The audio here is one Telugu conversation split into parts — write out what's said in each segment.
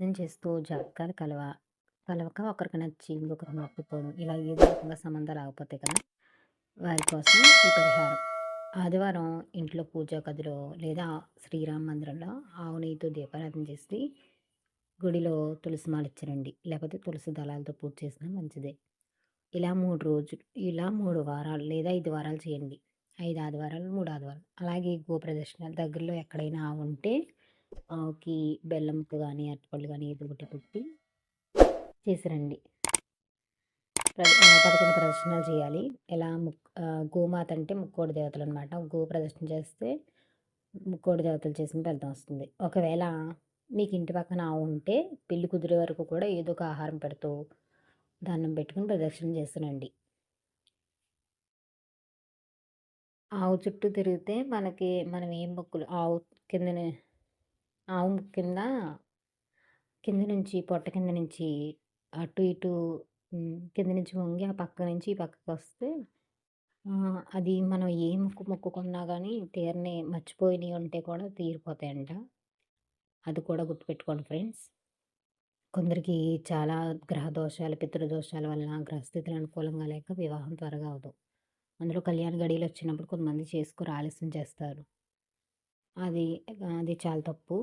నేను చేస్తూ జాతకాలు కలవ కలవక ఒకరికి నచ్చి ఇంకొకరికి నొప్పిపోవడం ఇలా ఏదో రకంగా సంబంధాలు ఆగిపోతాయి కదా వారి కోసం ఈ పరిహారం. ఆదివారం ఇంట్లో పూజా గదిలో లేదా శ్రీరామ మందిరంలో ఆవు నెయ్యితో దీపారాధన చేసి గుడిలో తులసి మాల ఇచ్చారండి. లేకపోతే తులసి దళాలతో పూజ చేసినా మంచిదే. ఇలా మూడు రోజులు ఇలా మూడు వారాలు లేదా ఐదు వారాలు చేయండి. ఐదు ఆదివారాలు మూడు ఆదివారాలు. అలాగే గోప్రదక్షిణ దగ్గరలో ఎక్కడైనా ఉంటే ఆవుకి బెల్లంకు కానీ అరటిపళ్ళు కానీ ఏదో ఒకటి పెట్టి చేసిరండి. పదకొండు ప్రదర్శనలు చేయాలి. ఎలా ముక్ గోమాత అంటే ముక్కోడి దేవతలు అనమాట గో ప్రదర్శన చేస్తే ముక్కోడి దేవతలు చేసిన ఫలితం వస్తుంది. ఒకవేళ మీకు ఇంటి పక్కన ఆవు ఉంటే పెళ్ళి కుదిరే వరకు కూడా ఏదో ఒక ఆహారం పెడుతూ దాన్నం పెట్టుకుని ప్రదక్షిణ చేస్తానండి. ఆవు చుట్టూ తిరిగితే మనకి మనం ఏం మొక్కులు ఆవు కిందనే ఆవు కింద కింద నుంచి పొట్ట కింద నుంచి అటు ఇటు కింద నుంచి వంగి ఆ పక్క నుంచి ఈ పక్కకు వస్తే అది మనం ఏ మొక్కు మొక్కుకున్నా కానీ తీరని మర్చిపోయినవి ఉంటే కూడా తీరిపోతాయంట. అది కూడా గుర్తుపెట్టుకోండి ఫ్రెండ్స్. కొందరికి చాలా గ్రహ దోషాలు పితృదోషాల వలన గ్రహస్థితులు అనుకూలంగా లేక వివాహం త్వరగా అవదు. అందులో కళ్యాణ గడియలు వచ్చినప్పుడు కొంతమంది చేసుకుని ఆలస్యం చేస్తారు. అది అది చాలా తప్పు.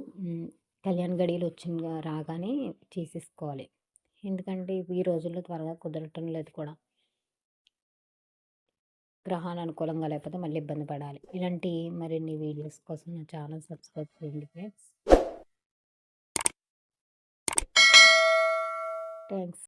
కళ్యాణ గడియలు వచ్చిన రాగానే చేసేసుకోవాలి. ఎందుకంటే ఈ రోజుల్లో త్వరగా కుదరటం లేదు కూడా. గ్రహాలు అనుకూలంగా లేకపోతే మళ్ళీ ఇబ్బంది పడాలి. ఇలాంటి మరిన్ని వీడియోస్ కోసం నా ఛానల్ సబ్స్క్రైబ్ చేయండి ఫ్రెండ్స్. థ్యాంక్స్